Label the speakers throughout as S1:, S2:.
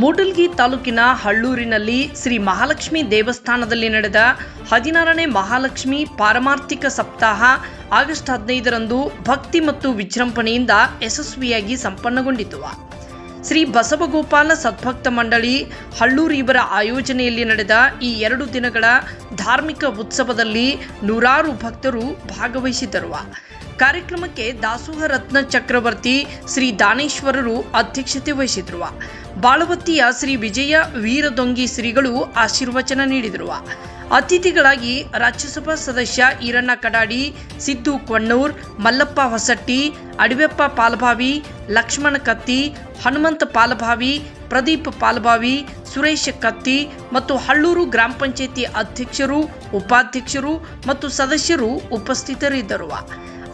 S1: ಮೂಡಲ್ಗಿ ತಾಲೂಕಿನ ಹಳ್ಳೂರಿನಲ್ಲಿ ಶ್ರೀ ಮಹಾಲಕ್ಷ್ಮಿ ದೇವಸ್ಥಾನದಲ್ಲಿ ನಡೆದ ಹದಿನಾರನೇ ಮಹಾಲಕ್ಷ್ಮಿ ಪಾರಮಾರ್ಥಿಕ ಸಪ್ತಾಹ ಆಗಸ್ಟ್ ಹದಿನೈದರಂದು ಭಕ್ತಿ ಮತ್ತು ವಿಜೃಂಭಣೆಯಿಂದ ಯಶಸ್ವಿಯಾಗಿ ಸಂಪನ್ನಗೊಂಡಿತು. ಶ್ರೀ ಬಸವಗೋಪಾಲ ಸದ್ಭಕ್ತ ಮಂಡಳಿ ಹಳ್ಳೂರಿವರ ಆಯೋಜನೆಯಲ್ಲಿ ನಡೆದ ಈ ಎರಡು ದಿನಗಳ ಧಾರ್ಮಿಕ ಉತ್ಸವದಲ್ಲಿ ನೂರಾರು ಭಕ್ತರು ಭಾಗವಹಿಸಿದ್ದರು ಕಾರ್ಯಕ್ರಮಕ್ಕೆ ದಾಸೋಹ ರತ್ನ ಚಕ್ರವರ್ತಿ ಶ್ರೀ ದಾನೇಶ್ವರರು ಅಧ್ಯಕ್ಷತೆ ವಹಿಸಿದ್ರು ಬಾಳವತ್ತಿಯ ಶ್ರೀ ವಿಜಯ ವೀರದೊಂಗಿ ಶ್ರೀಗಳು ಆಶೀರ್ವಚನ ನೀಡಿದರು ಅತಿಥಿಗಳಾಗಿ ರಾಜ್ಯಸಭಾ ಸದಸ್ಯ ಈರಣ್ಣ ಕಡಾಡಿ, ಸಿದ್ದು ಕೊಣ್ಣೂರ್, ಮಲ್ಲಪ್ಪ ಹೊಸಟ್ಟಿ, ಅಡವೆಪ್ಪ ಪಾಲಭಾವಿ, ಲಕ್ಷ್ಮಣ ಕತ್ತಿ, ಹನುಮಂತ ಪಾಲಭಾವಿ, ಪ್ರದೀಪ್ ಪಾಲಭಾವಿ, ಸುರೇಶ್ ಕತ್ತಿ ಮತ್ತು ಹಳ್ಳೂರು ಗ್ರಾಮ ಪಂಚಾಯಿತಿ ಅಧ್ಯಕ್ಷರು, ಉಪಾಧ್ಯಕ್ಷರು ಮತ್ತು ಸದಸ್ಯರು ಉಪಸ್ಥಿತರಿದ್ದರು.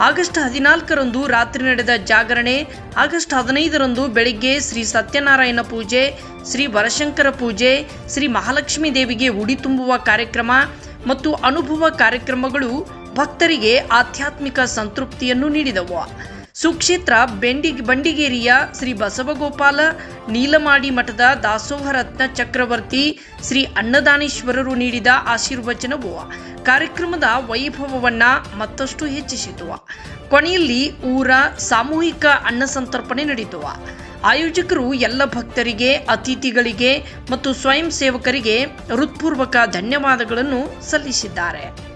S1: ಆಗಸ್ಟ್ ಹದಿನಾಲ್ಕರಂದು ರಾತ್ರಿ ನಡೆದ ಜಾಗರಣೆ, ಆಗಸ್ಟ್ ಹದಿನೈದರಂದು ಬೆಳಿಗ್ಗೆ ಶ್ರೀ ಸತ್ಯನಾರಾಯಣ ಪೂಜೆ, ಶ್ರೀ ವರಶಂಕರ ಪೂಜೆ, ಶ್ರೀ ಮಹಾಲಕ್ಷ್ಮೀ ದೇವಿಗೆ ಉಡಿ ತುಂಬುವ ಕಾರ್ಯಕ್ರಮ ಮತ್ತು ಅನುಭವ ಕಾರ್ಯಕ್ರಮಗಳು ಭಕ್ತರಿಗೆ ಆಧ್ಯಾತ್ಮಿಕ ಸಂತೃಪ್ತಿಯನ್ನು ನೀಡಿದವು. ಸುಕ್ಷೇತ್ರ ಬೆಂಡಿ ಬಂಡಿಗೇರಿಯ ಶ್ರೀ ಬಸವಗೋಪಾಲ ನೀಲಮಾಡಿ ಮಠದ ದಾಸೋಹ ರತ್ನ ಚಕ್ರವರ್ತಿ ಶ್ರೀ ಅನ್ನದಾನೇಶ್ವರರು ನೀಡಿದ ಆಶೀರ್ವಚನವು ಕಾರ್ಯಕ್ರಮದ ವೈಭವವನ್ನ ಮತ್ತಷ್ಟು ಹೆಚ್ಚಿಸಿತು. ಕೊನೆಯಲ್ಲಿ ಊರ ಸಾಮೂಹಿಕ ಅನ್ನ ಸಂತರ್ಪಣೆ ನಡೆಯಿತು. ಆಯೋಜಕರು ಎಲ್ಲ ಭಕ್ತರಿಗೆ, ಅತಿಥಿಗಳಿಗೆ ಮತ್ತು ಸ್ವಯಂ ಸೇವಕರಿಗೆ ಹೃತ್ಪೂರ್ವಕ ಧನ್ಯವಾದಗಳನ್ನು ಸಲ್ಲಿಸಿದ್ದಾರೆ.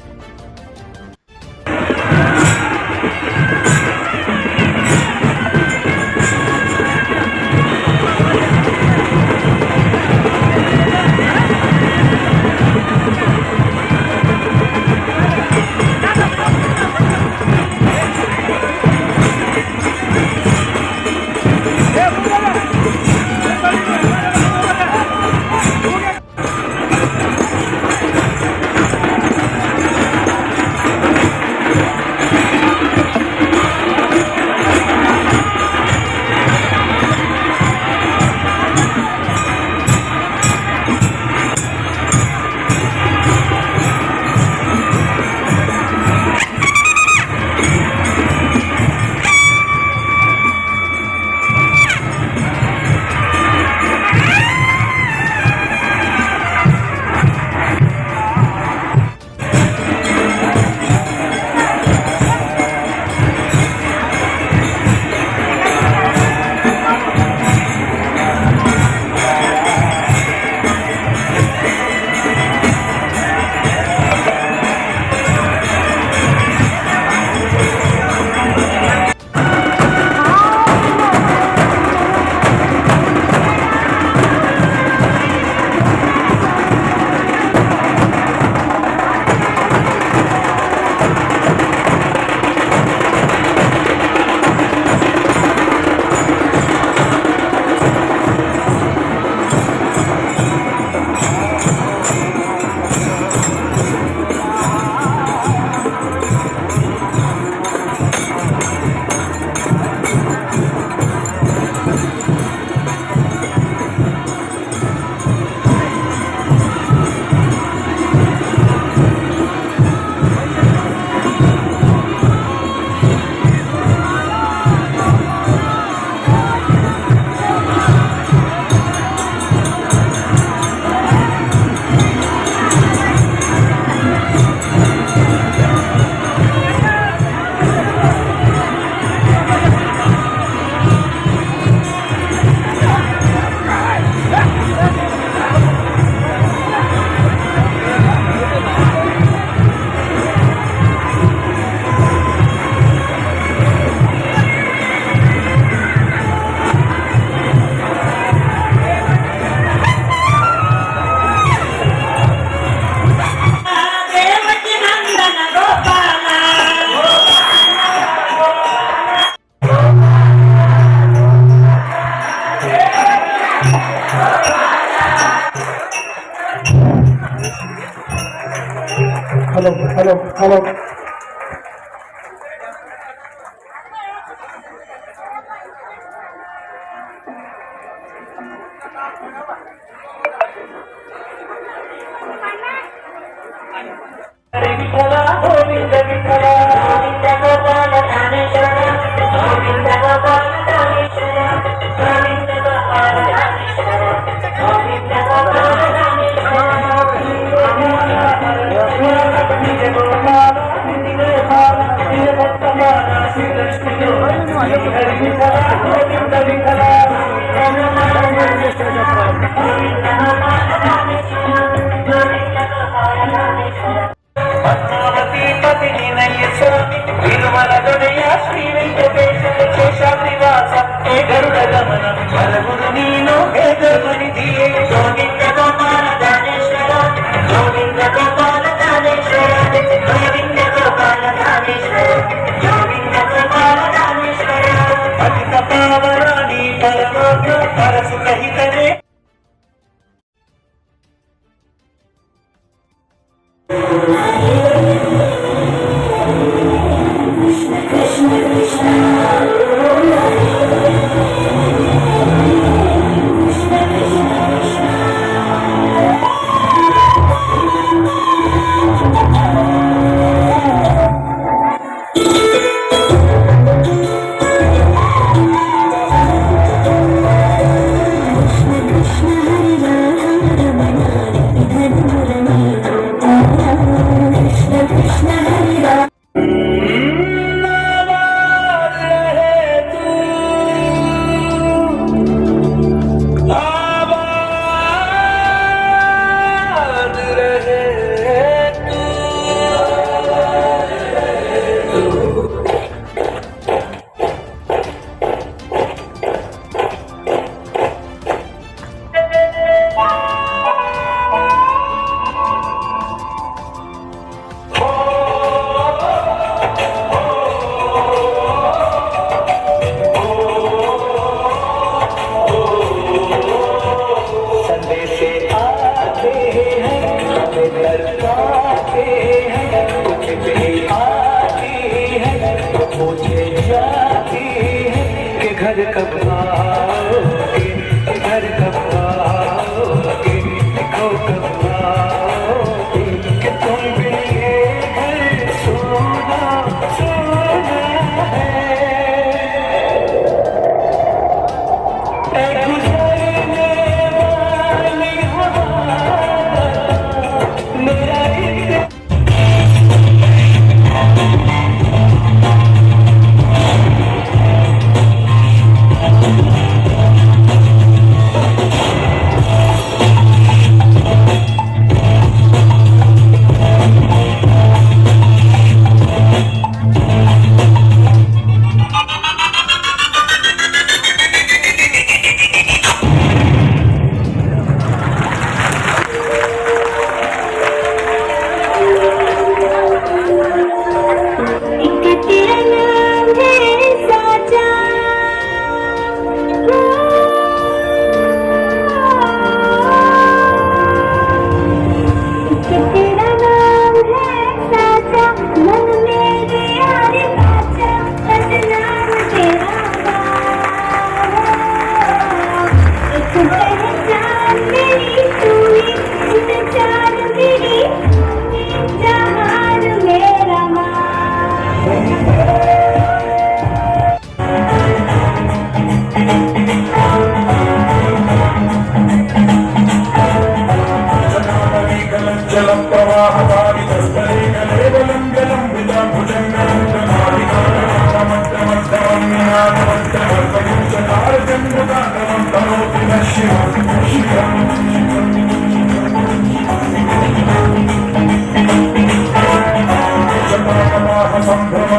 S2: hello, hello.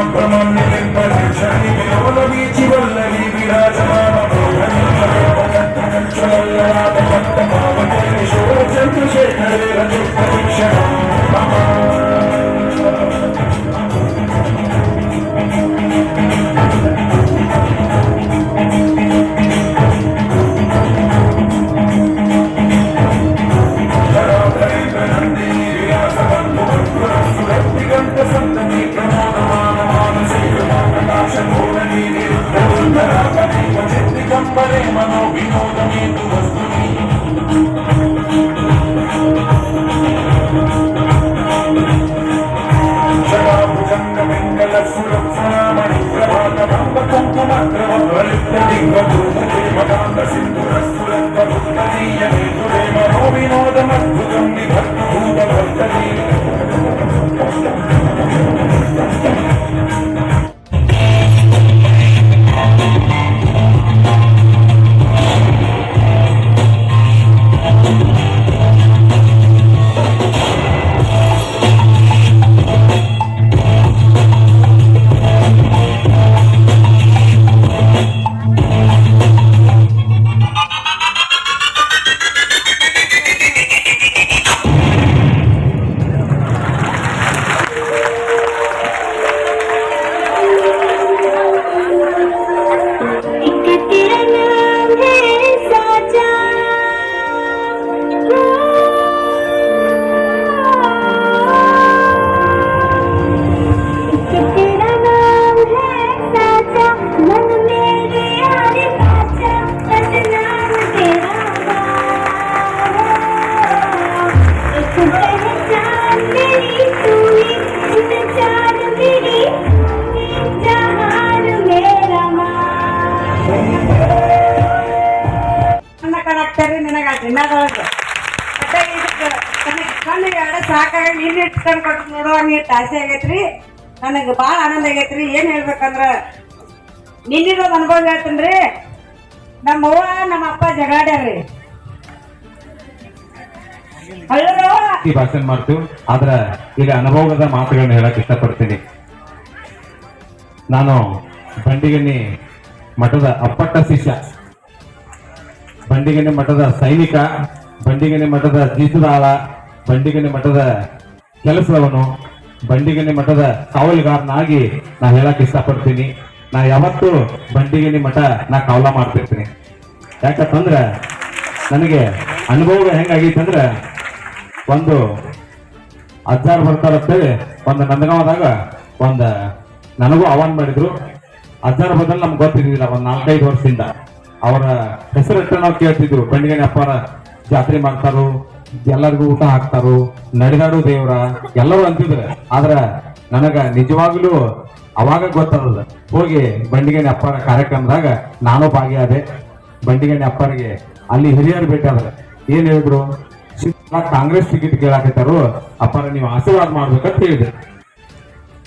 S2: బ్రహ్మ బ్రహ్మ నిలింపజేసి ಕೊಟ್ಟು ತಾಸೆ ಆಗೈತ್ರಿ. ನನಗೆ ಬಾಳ ಆನಂದ ಆಗೈತ್ರಿ. ಏನು ಹೇಳ್ಬೇಕಂದ್ರ, ನಿನ್ನಿರೋದು ಅನುಭವ ಹೇಳ್ತೀನಿ ನಮ್ಮ ಅವ್ವ ನಮ್ಮ ಅಪ್ಪ ಜಗಾಡ್ಯಾರ್ರಿ
S3: ಈ ಭಾಷಣ ಮಾಡ್ತೀವಿ. ಆದ್ರ ಈಗ ಅನುಭವದ ಮಾತುಗಳನ್ನ ಹೇಳಕ್ ಇಷ್ಟಪಡ್ತೀನಿ. ನಾನು ಬಂಡಿಗಣ್ಣಿ ಮಠದ ಅಪ್ಪಟ್ಟ ಶಿಷ್ಯ. ಬಂಡಿಗಣ್ಣಿ ಮಠದ ಸೈನಿಕ, ಬಂಡಿಗಣ್ಣಿ ಮಠದ ಜೀತದಾಳ, ಬಂಡಿಗಣ್ಣಿ ಮಠದ ಕೆಲಸದವನು. ಬಂಡಿಗಣ್ಣಿ ಮಠದ ಕಾವಲುಗಾರನಾಗಿ ನಾ ಹೇಳಕ್ ಇಷ್ಟಪಡ್ತೀನಿ. ನಾ ಯಾವತ್ತು ಬಂಡಿಗಿನಿ ಮಠ ನಾ ಕಾವಲ ಮಾಡ್ತಿರ್ತೀನಿ. ಯಾಕಂತಂದ್ರ ನನಗೆ ಅನುಭವ ಹೆಂಗಾಗೈತಂದ್ರ ಒಂದು ಅಜ್ಜಾರ್ ಬರ್ತಾರ ಅಂತೇಳಿ ಒಂದು ನಂದಗಾವದಾಗ ಒಂದು ನನಗೂ ಆಹ್ವಾನ ಮಾಡಿದ್ರು. ಅಜ್ಜಾರ್ ಬದಲು ನಮ್ಗೆ ಗೊತ್ತಿದ್ದಿಲ್ಲ, ಒಂದು ನಾಲ್ಕೈದು ವರ್ಷದಿಂದ. ಅವರ ಹೆಸರಿಟ್ಟು ನಾವು ಕೇಳ್ತಿದ್ರು, ಬಂಡಿಗಿನಿ ಅಪ್ಪರ ಜಾತ್ರೆ ಮಾಡ್ತಾರು ಎಲ್ಲರಿಗೂ ಊಟ ಹಾಕ್ತಾರು, ನಡೆದಾಡು ದೇವ್ರ, ಎಲ್ಲರೂ ಅಂತಿದ್ರೆ. ಆದ್ರ ನನಗ ನಿಜವಾಗ್ಲೂ ಅವಾಗ ಗೊತ್ತಾದ ಹೋಗಿ ಬಂಡಿಗೆನೆ ಅಪ್ಪರ ಕಾರ್ಯಕ್ರಮದಾಗ ನಾನು ಭಾಗಿಯಾದೆ. ಬಂಡಿಗೆನೆ ಅಪ್ಪರಿಗೆ ಅಲ್ಲಿ ಹಿರಿಯರು ಬೇಕಾದ್ರ ಏನ್ ಹೇಳಿದ್ರು? ಕಾಂಗ್ರೆಸ್ ಟಿಕೆಟ್ ಕೇಳಾಕತ್ತಾರು. ಅಪ್ಪರ ನೀವು ಆಶೀರ್ವಾದ ಮಾಡ್ಬೇಕಂತ ಹೇಳಿದೆ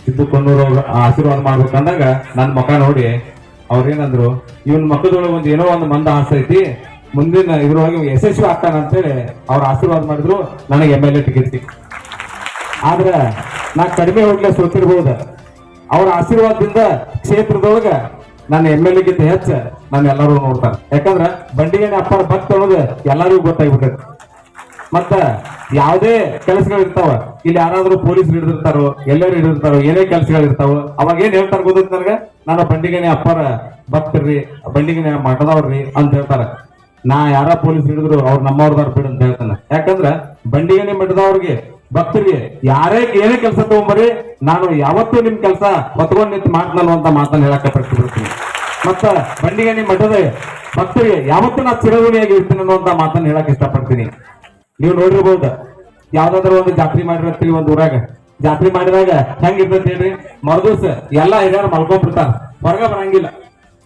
S3: ಸಿದ್ದು ಕೊನ್ನೂರು ಆಶೀರ್ವಾದ ಮಾಡ್ಬೇಕಂದಾಗ ನನ್ನ ಮಕ ನೋಡಿ ಅವ್ರೇನಂದ್ರು ಇವನ್ ಮಕ್ಕದೊಳಗೆ ಒಂದು ಏನೋ ಒಂದು ಮಂದ ಆಸೆ ಐತಿ. ಮುಂದಿನ ಇದ್ರೊಳಗೆ ಯಶಸ್ವಿ ಆಗ್ತಾನ ಅಂತೇಳಿ ಅವ್ರು ಆಶೀರ್ವಾದ ಮಾಡಿದ್ರು, ನನಗೆ ಎಂ ಎಲ್ ಎ ಟಿಕೆಟ್ ಸಿಕ್ತು. ಆದ್ರೆ ನಾ ಕಡಿಮೆ ಹೋಗ್ಲೇ ಸೋತಿರ್ಬೋದು. ಅವ್ರ ಆಶೀರ್ವಾದದಿಂದ ಕ್ಷೇತ್ರದೊಳಗ ನನ್ನ ಎಂ ಎಲ್ ಎಗಿಂತ ಹೆಚ್ಚ ನನ್ನ ಎಲ್ಲರೂ ನೋಡ್ತಾರೆ. ಯಾಕಂದ್ರೆ ಬಂಡಿಗೇನೆ ಅಪ್ಪರ ಭಕ್ತ ಅನ್ನೋದು ಎಲ್ಲರಿಗೂ ಗೊತ್ತಾಗ್ಬಿಟ್ಟೈತಿ. ಮತ್ತ ಯಾವುದೇ ಕೆಲಸಗಳು ಇರ್ತಾವ ಇಲ್ಲಿ ಯಾರಾದ್ರೂ ಪೊಲೀಸ್ ಹಿಡಿದಿರ್ತಾರೋ, ಎಲ್ಲರೂ ಹಿಡಿದಿರ್ತಾರೋ, ಏನೇ ಕೆಲಸಗಳು ಇರ್ತಾವ ಅವಾಗ ಏನ್ ಹೇಳ್ತಾರ ಗೊತ್ತೈತಿ ನನಗೆ? ನಾನು ಬಂಡಿಗೇನೆ ಅಪ್ಪರ ಭಕ್ತರ್ರಿ ಬಂಡಿಗೇನೆ ಮಠದವ್ರಿ ಅಂತ ಹೇಳ್ತಾರ. ನಾ ಯಾರ ಪೊಲೀಸ್ ಹಿಡಿದ್ರು ಅವ್ರ ನಮ್ಮವ್ರದಾರ ಬಿಡ ಅಂತ ಹೇಳ್ತಾನೆ. ಯಾಕಂದ್ರ ಬಂಡಿಗೇನೆ ಮಠದವ್ರಿಗೆ ಭಕ್ತರಿಗೆ ಯಾರೇ ಏನೇ ಕೆಲಸ ತಗೊಂಬರಿ, ನಾನು ಯಾವತ್ತೂ ನಿಮ್ ಕೆಲಸ ಹೊತ್ಕೊಂಡ್ ನಿಂತು ಮಾಡ್ತಾನು ಅಂತ ಮಾತನ್ನ ಹೇಳಕ್ಕೆ ಬಿಡ್ತೀನಿ ಮತ್ತ ಬಂಡಿಗಣಿ ಮಠದ ಭಕ್ತರಿಗೆ ಯಾವತ್ತೂ ನಾ ಚಿರಗುಣಿಯಾಗಿ ಇರ್ತೀನಿ ಅನ್ನುವಂತ ಮಾತನ್ನ ಹೇಳಕ್ ಇಷ್ಟಪಡ್ತೀನಿ. ನೀವು ನೋಡಿರ್ಬೋದು, ಯಾವ್ದಾದ್ರು ಒಂದು ಜಾತ್ರೆ ಮಾಡಿರ್ತೀವಿ ಒಂದ್ ಊರಾಗ. ಜಾತ್ರೆ ಮಾಡಿದಾಗ ಹೆಂಗಿರ್ತೈತಿ ಹೇಳ್ರಿ? ಮರುದಿವ್ಸ ಎಲ್ಲಾ ಹಿರಿಯರು ಮಲ್ಕೊಂಡ್ಬಿಡ್ತಾರ. ಹೊರಗ ಬರಂಗಿಲ್ಲ.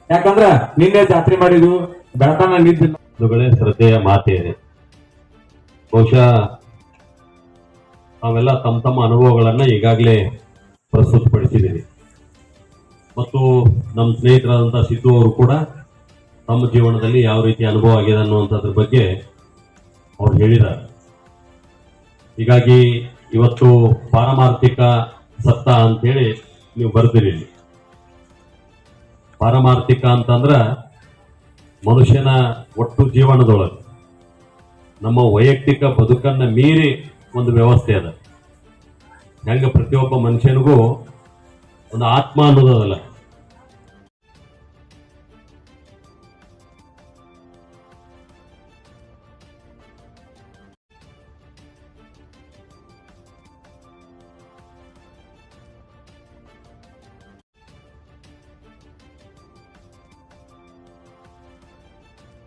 S3: ಯಾಕಂದ್ರ ನಿನ್ನೆ ಜಾತ್ರೆ ಮಾಡಿದ್ವು, ಬೆಳತನ ನಿದ್ದಿಲ್ಲ.
S4: ಬಂಧುಗಳೇ ಶ್ರದ್ಧೆಯ ಮಾತೆ ಇದೆ ಬಹುಶಃ ನಾವೆಲ್ಲ ತಮ್ಮ ತಮ್ಮ ಅನುಭವಗಳನ್ನು ಈಗಾಗಲೇ ಪ್ರಸ್ತುತಪಡಿಸಿದ್ದೀವಿ ಮತ್ತು ನಮ್ಮ ಸ್ನೇಹಿತರಾದಂಥ ಸಿದ್ದು ಅವರು ಕೂಡ ತಮ್ಮ ಜೀವನದಲ್ಲಿ ಯಾವ ರೀತಿ ಅನುಭವ ಆಗಿದೆ ಅನ್ನುವಂಥದ್ರ ಬಗ್ಗೆ ಅವ್ರು ಹೇಳಿದ್ದಾರೆ. ಹೀಗಾಗಿ ಇವತ್ತು ಪಾರಮಾರ್ಥಿಕ ಸತ್ತ ಅಂತೇಳಿ ನೀವು ಬರ್ತೀರಿ. ಪಾರಮಾರ್ಥಿಕ ಅಂತಂದ್ರ ಮನುಷ್ಯನ ಒಟ್ಟು ಜೀವನದೊಳಗೆ ನಮ್ಮ ವೈಯಕ್ತಿಕ ಬದುಕನ್ನ ಮೀರಿ ಒಂದು ವ್ಯವಸ್ಥೆ ಅದ. ಹೆಂಗೆ ಪ್ರತಿಯೊಬ್ಬ ಮನುಷ್ಯನಿಗೂ ಒಂದು ಆತ್ಮ ಅನ್ನೋದಲ್ಲ